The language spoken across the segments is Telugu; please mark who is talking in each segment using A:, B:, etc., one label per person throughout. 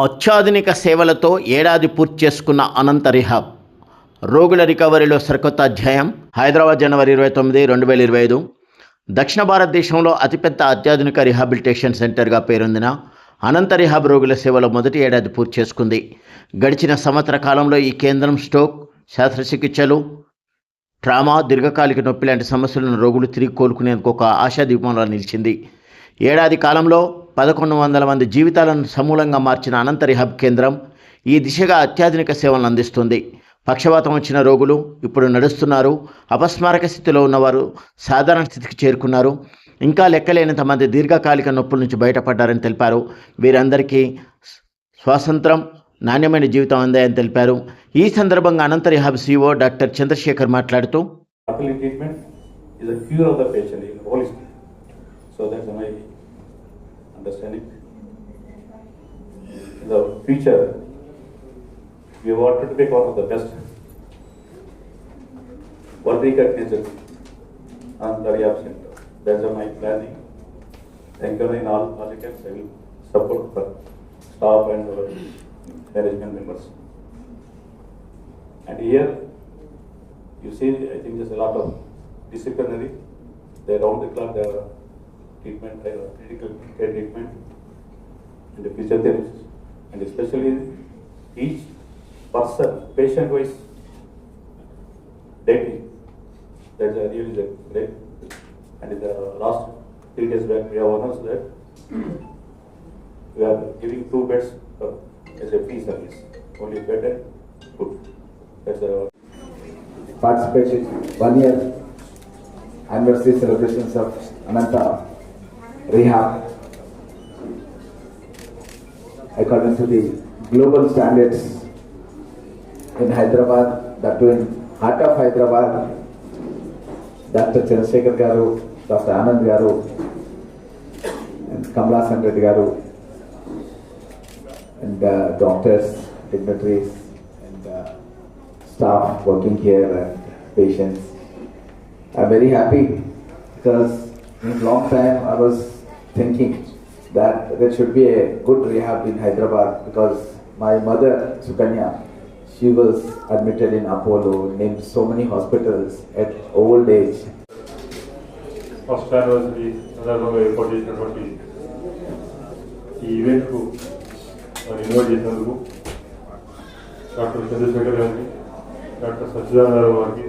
A: అత్యాధునిక సేవలతో ఏడాది పూర్తి చేసుకున్న అనంత రిహాబ్. రోగుల రికవరీలో సరికొత్త అధ్యాయం. హైదరాబాద్ జనవరి ఇరవై తొమ్మిది రెండు వేల ఇరవై ఐదు. దక్షిణ భారతదేశంలో అతిపెద్ద అత్యాధునిక రిహాబిలిటేషన్ సెంటర్గా పేరొందిన అనంత రిహాబ్ రోగుల సేవలో మొదటి ఏడాది పూర్తి చేసుకుంది. గడిచిన సంవత్సర కాలంలో ఈ కేంద్రం స్ట్రోక్ శస్త్రచికిత్సలు ట్రామా దీర్ఘకాలిక నొప్పి లాంటి సమస్యలను రోగులు తిరిగి కోలుకునేందుకు ఒక ఆశాదీపంలా నిలిచింది. ఏడాది కాలంలో పదకొండు వందల మంది జీవితాలను సమూలంగా మార్చిన అనంత రిహబ్ కేంద్రం ఈ దిశగా అత్యాధునిక సేవలను అందిస్తుంది. పక్షవాతం వచ్చిన రోగులు ఇప్పుడు నడుస్తున్నారు. అపస్మారక స్థితిలో ఉన్నవారు సాధారణ స్థితికి చేరుకున్నారు. ఇంకా లెక్కలేనంత మంది దీర్ఘకాలిక నొప్పుల నుంచి బయటపడ్డారని తెలిపారు. వీరందరికీ స్వాతంత్రం నాణ్యమైన జీవితం అందాయని తెలిపారు. ఈ సందర్భంగా Anantha rehab CO doctor Chandrashekar మాట్లాడుతూ
B: Fertility understanding. In the future, we wanted to make one of the best world recognized and the rehab. That's my planning. Thank you in all, you I will support for staff and our management members. And here, you see, I think there's a lot of disciplinary, they round the clock, there are treatment, are critical care treatment, and the physiotherapist, and especially each person, patient wise, dating, that's a really the great. And in the last three days back, we have announced that we are giving two beds uh, as a free service, only bed and food. That's a
C: participated one year anniversary celebrations of Ananta Rehab according to the global standards in Hyderabad, that too in heart of Hyderabad, Dr. Chandrasekhar Garu, Dr. Anand Garu, and Kamala Reddy Garu, and uh, doctors, dignitaries, and uh, staff working here and patients. I'm very happy because long time I was thinking that there should be a good rehab in Hyderabad because my mother Sukanya, she was admitted in Apollo, named so many hospitals at old age.
D: First anniversary సందర్భంగా ఏర్పాటు చేసినటువంటి ఈ ఈవెంట్కు మరి ఇన్వైట్ చేసినందుకు డాక్టర్ చంద్రశేఖర్ గారికి డాక్టర్ సచ్చిదానందరావు గారికి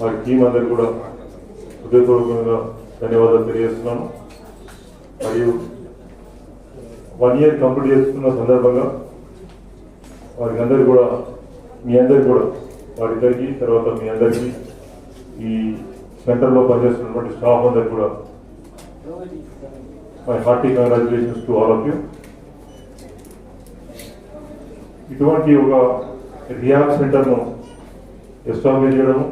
D: వారి టీం అందరికి కూడా హృదయపూర్వకంగా ధన్యవాదాలు తెలియజేస్తున్నాను. మరియు వన్ ఇయర్ కంప్లీట్ చేస్తున్న సందర్భంగా వారికి అందరికీ కూడా మీ అందరికి కూడా వారిద్దరికి తర్వాత మీ అందరికీ ఈ సెంటర్లో పనిచేస్తున్నటువంటి స్టాఫ్ అందరికి కూడా my hearty congratulations to all of you ఇటువంటి ఒక రియాబ్ సెంటర్ను ఎస్టాబ్లిష్ చేయడము